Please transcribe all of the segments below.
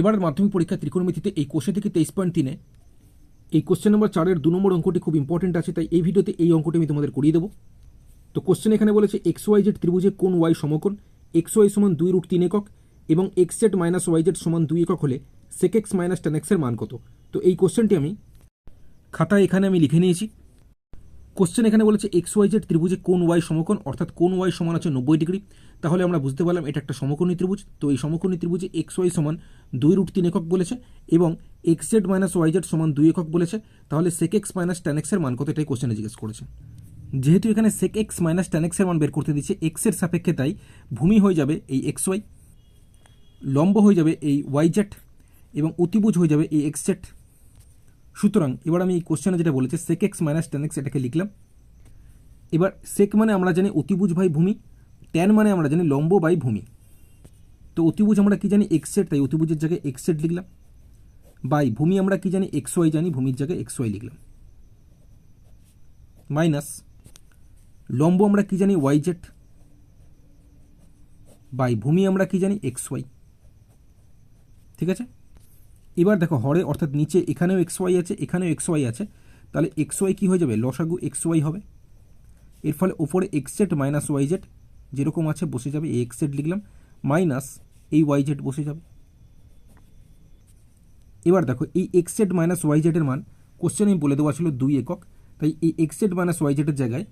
এবারের মাধ্যমিক পরীক্ষা ত্রিকোণমিতিতে এই কোষে থেকে তেইশ পয়েন্ট তিনে। এই কোশ্চেন নম্বর চারের দু নম্বর অঙ্কটি খুব ইম্পর্টেন্ট আছে, তাই এই ভিডিওতে এই অঙ্কটি আমি তোমাদের করিয়ে দেবো। তো কোশ্চেন এখানে বলেছে এক্স ওয়াই জেড ত্রিভুজে কোন ওয়াই সমকোণ? এক্স ওয়াই সমান দুই রুট তিন একক এবং X Z minus Y Z সমান দুই একক হলে সেক এক্স মাইনাস টেন এক্সের মান কত? তো এই কোশ্চেনটি আমি খাতায় এখানে আমি লিখে নিয়েছি। কোশ্চেন এখানে বলেছে এক্স ওয়াই জেড ত্রিভুজে কোন ওয়াই সমকোণ? অর্থাৎ কোন ওয়াই সমান আছে নব্বই ডিগ্রি? তাহলে আমরা বুঝতে পারলাম এটা একটা সমকোণী ত্রিভুজ। তো এই সমকোণী ত্রিভুজে এক্স ওয়াই সমান দুই রুট তিন একক বলেছে এবং X Z minus Y Z সমান দুই একক বলেছে। তাহলে সেক এক্স মাইনাস টেন এক্সের মান কত? এটাই কোশ্চেনে জিজ্ঞেস করেছে। যেহেতু এখানে সেক এক্স মাইনাস টেন এক্সের মান বের করতে দিচ্ছে এক্সের সাপেক্ষে তাই ভূমি হয়ে যাবে এই এক্স ওয়াই লম্ব হয়ে যাবে এই ওয়াই জেড এবং অতিভুজ হয়ে যাবে এই এক্স জেড সুতরাং এবার আমি এই কোশ্চেনে যেটা বলেছে sec X minus ten X এটাকে লিখলাম। এবার সেক মানে আমরা জানি অতিভুজ বাই ভূমি ট্যান মানে আমরা জানি লম্ব বাই ভূমি। তো অতিভুজ আমরা কি জানি? এক্স সেট তাই অতিভুজের জায়গায় এক্স সেট লিখলাম। বাই ভূমি আমরা কি জানি? এক্স ওয়াই জানি, ভূমির জায়গায় এক্স ওয়াই লিখলাম। মাইনাস লম্ব আমরা কি জানি? ওয়াই জেড বাই ভূমি আমরা কি জানি? এক্স ওয়াই ঠিক আছে? এবার দেখো হরে অর্থাৎ নিচে এখানেও এক্স ওয়াই আছে, এখানেও এক্স ওয়াই আছে, তাহলে এক্স ওয়াই কী হয়ে যাবে? লসাগু এক্স ওয়াই হবে। এর ফলে ওপরে x z minus y z যেরকম আছে বসে যাবে, এই এক্স জেড লিখলাম মাইনাস এই ওয়াই জেড বসে যাবে। এবার দেখো, এই এক্স জেড মাইনাস ওয়াই জেডের মান কোশ্চেন আমি বলে দেওয়া ছিল দুই একক, তাই এই এক্স জেড মাইনাস ওয়াই জেডের জায়গায়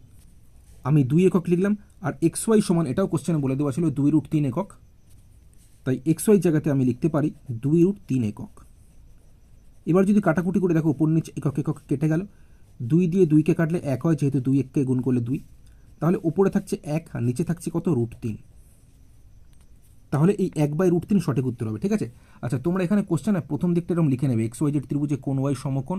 আমি দুই একক লিখলাম, আর এক্স ওয়াই সমান এটাও কোশ্চেনে বলে দেওয়া ছিল দুই রুট তিন একক। তাই এক্স ওয়াই জায়গাতে আমি লিখতে পারি দুই রুট তিন একক। এবার যদি কাটাকুটি করে দেখো, উপর নিচে একক একক কেটে গেল। দুই দিয়ে দুইকে কাটলে এক হয়, যেহেতু দুই এককে গুণ করলে দুই। তাহলে উপরে থাকছে এক, আর নিচে থাকছে কত? রুট তিন। তাহলে এই এক বাই রুট তিন সঠিক উত্তর হবে, ঠিক আছে? আচ্ছা তোমরা এখানে কোশ্চেনে প্রথম দিকটা এরকম লিখে নেবে এক্স ওয়াই জেড ত্রিভুজে কোন ওয়াই সমকোণ?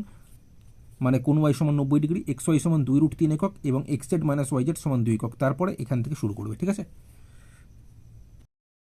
মানে কোন ওয়াই সমান নব্বই ডিগ্রি এক্স ওয়াই সমান দুই রুট তিন একক এবং X Z minus Y Z সমান দুই একক। তারপরে এখান থেকে শুরু করবে, ঠিক আছে?